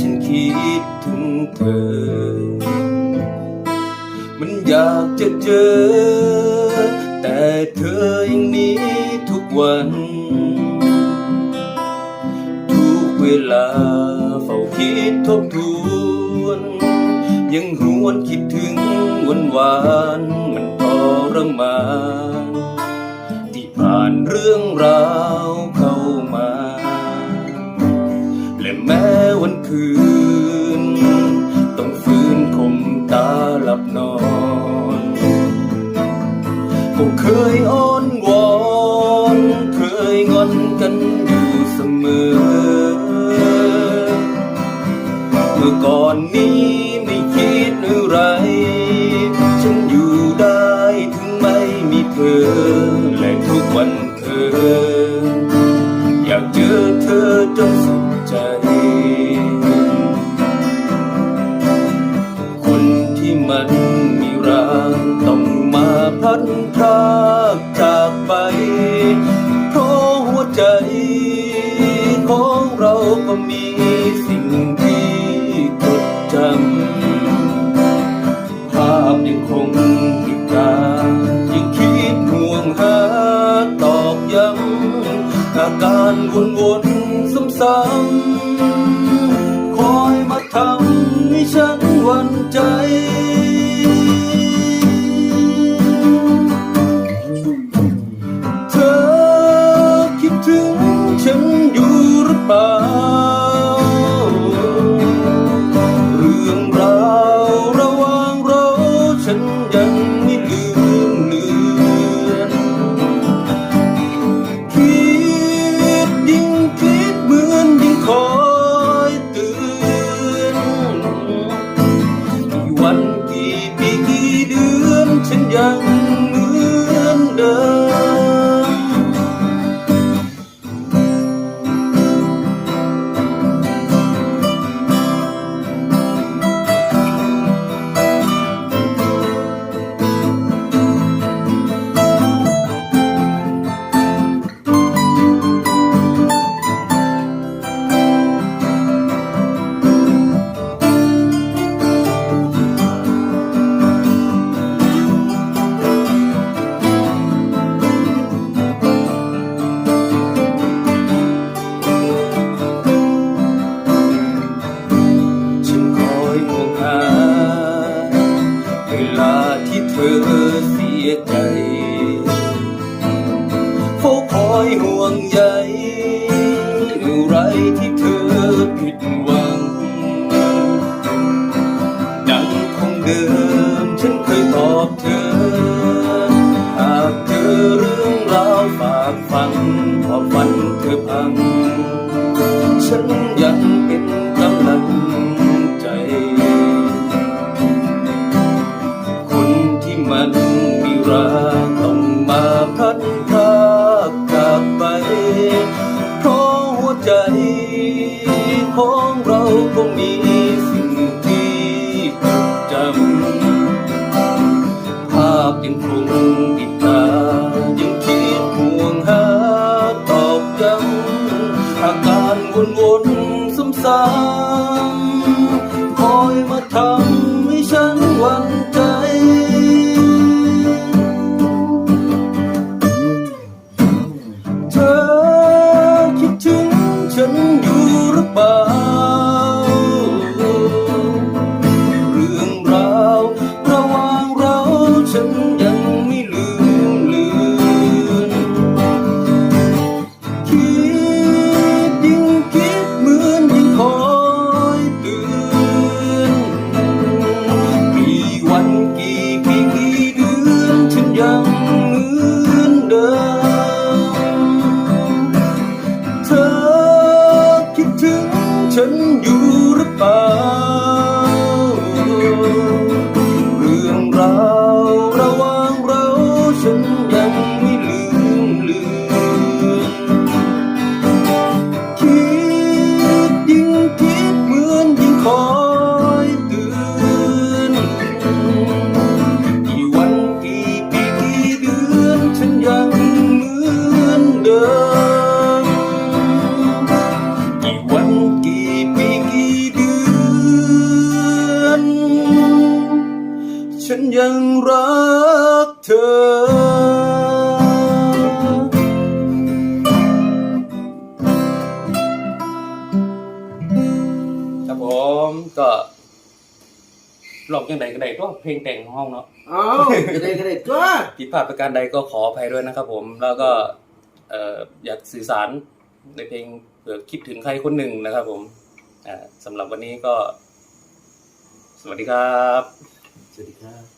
ฉันคิดถึงเธอ มันอยากจะเจอ แต่เธออย่งนี้ทุกวัน ทุกเวลาเฝ้าคิดทบทวน ยังรวนคิดถึงวันวานมันทรมานที่ผ่านเรื่องราว คืน ต้องฟื้นคมตาหลับนอน ก็เคยอ้อนวอน เคยงอนกันอยู่เสมอ เมื่อก่อนนี้ไม่คิดอะไร ฉันอยู่ได้ถึงไม่มีเธอ และทุกวันเธอ อยากเจอเธอจนสุดากจากไป เพราะหัวใจของเราก็มีสิ่ง ที่เธอเสียใจเฝ้าคอยห่วงใยเมื่อไรที่เธอผิดหวัง ดังคงเดิมฉันเคยตอบเธอ หากเจอเรื่องราวฝากฝันพอฝันเธอพัง ฉันยังเป็น มันมีราต้องมาพัดพากจากไป เพราะหัวใจของเราคงมีสิ่งที่จำภาพยังคงติดตายังคิดห่วงหาตอบย้ำอาการวนๆซ้ำๆคอยมาทำ chân như ครับผมก็ลองยังไงก็ได้ก็เพลงแต่งของห้องเนาะอ้าวจะได้ก็ได้ตัวผิดพลาดประการใดก็ขออภัยด้วยนะครับผม แล้วก็เอ่ออยากสื่อสารในเพลงเผื่อคิดถึงใครคนหนึ่งนะครับผมอ่าสำหรับวันนี้ก็ สวัสดีครับ สวัสดีครับ